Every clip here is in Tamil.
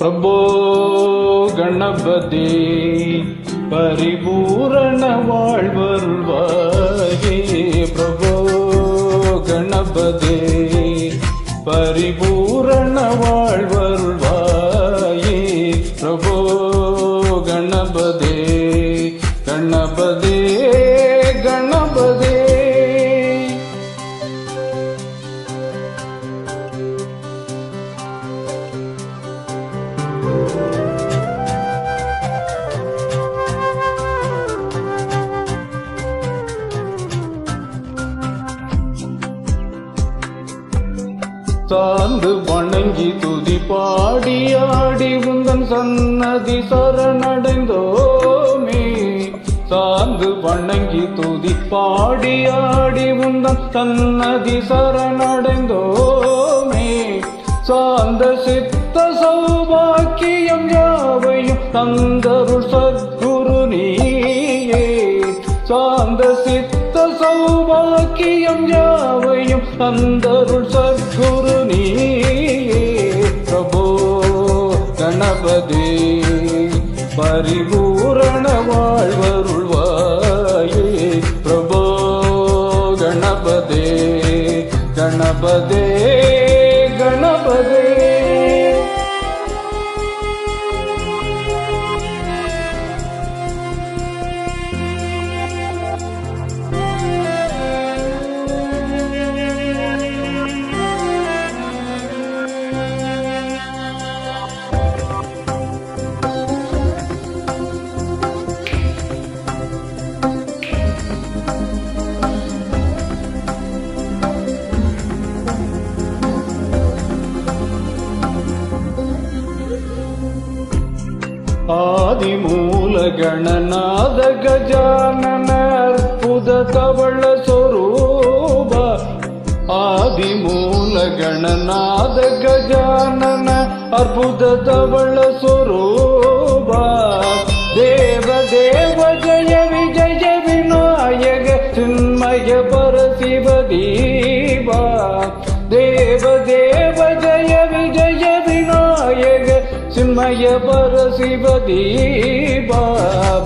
प्रभो गणपदे परिपूर्ण वाल्वर्वाये प्रभो गणपदे परिपूर्ण பிரபோ கணபதே கணபதே கணபதே வந்து வணங்கி துதி பாடி ஆடி உந்தன் சன்னதி சரணடைந்தோமே. சார்ந்து வணங்கி துதி பாடி ஆடி உந்தன் சன்னதி சரணடைந்தோமே. சார்ந்த சித்த சௌபாக்கியம் யாவையும் தந்தருள் சத்குரு நீயே. சார்ந்த சித்த சௌபாக்கியம் யாவையும் அந்தருள் சத்குரு நீ பிரபோ கணபதி பரிபூரண வாழ்வருள்வாயே. பிரபோ கணபதே கணபதே கணபதே. ಆದಿಮೂಲ ಗಣನಾದ ಗಜಾನನ ಅರ್ಪುದ ತವಳ ಸ್ವರೂಪ. ಆದಿಮೂಲ ಗಣನಾದ ಗಜಾನನ ಅರ್ಬುದ ತವಳ ಸ್ವರೂಪ. சின்மய பரசிவ தீபா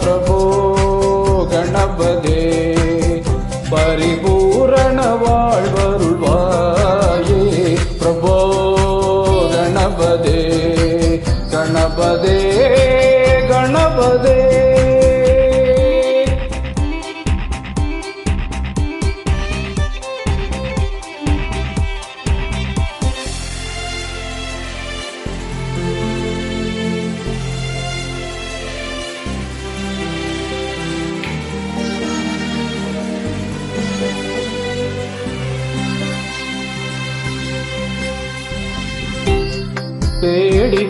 பிரபோ கணபதே பரிபூரண வாழ்வருள்வாயே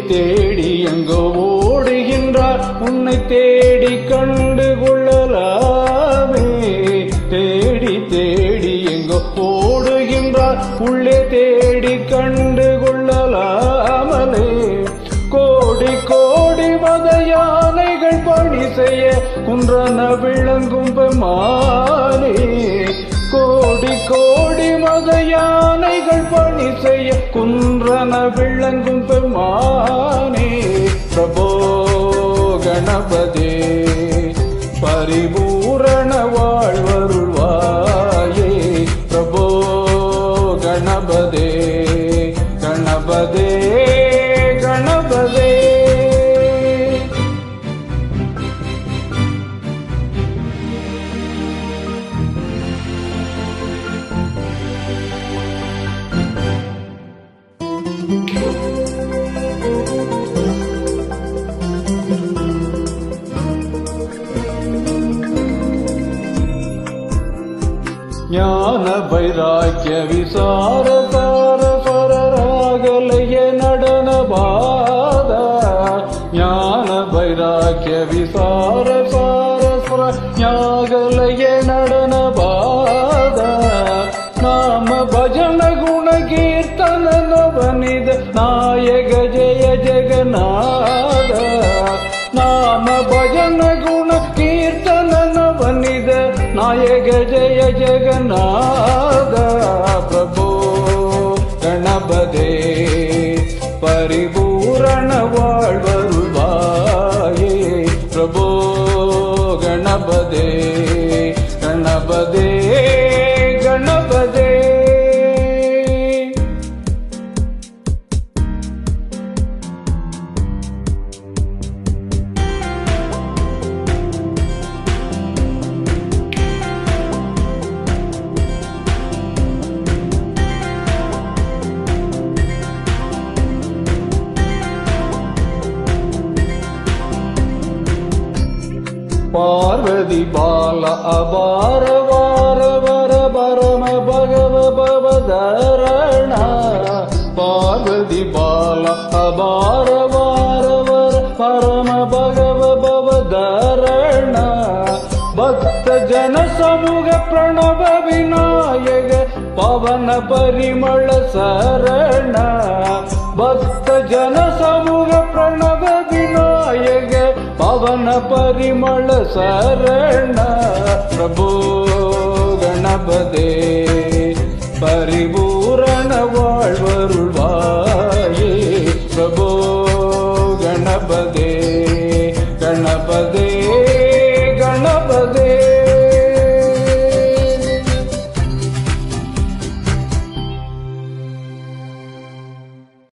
தேடி எங்கோ ஓடுகின்றார். உன்னை தேடி கண்டு கொள்ளலாமே. தேடி தேடி எங்கோ ஓடுகின்றார். உள்ளே தேடி கண்டு கொள்ளலாமலே. கோடி கோடி மத யானைகள் பணி செய்ய குன்றன விளங்கும் பெமானே கோடி கோடி மத யானை யானைகள் பணி செய்ய குன்றன விளங்கும் பெருமானே. பிரபோ கணபதே பரிபூரண வாழ்வருள்வாயே. பிரபோ கணபதே கணபதே. ஞான வைராக்கிய விசார தார பரராகலைய நடன பாத. ஞான வைராக்கிய விசார சார சுர ஞாகலைய நடன பாத. நாம பஜன குண கீர்த்தன நவனித நாயக ஜெய ஜெகநாத. जग जय जगन्नाथ प्रभो गणपदे परिपूरणवा बाल अबार वार वर परम भगव भवधरण पार्वति बाल अबार वार वर परम भगव भवधरण भक्त जन समुग प्रणव विनायक पवन परिमल शरण। भक्त जन समुग प्रणव विनायक பவன பரிமள சரண பிரபு கணபதே. பரிபூரண வாழ்வருள்வாயே பிரபு கணபதே.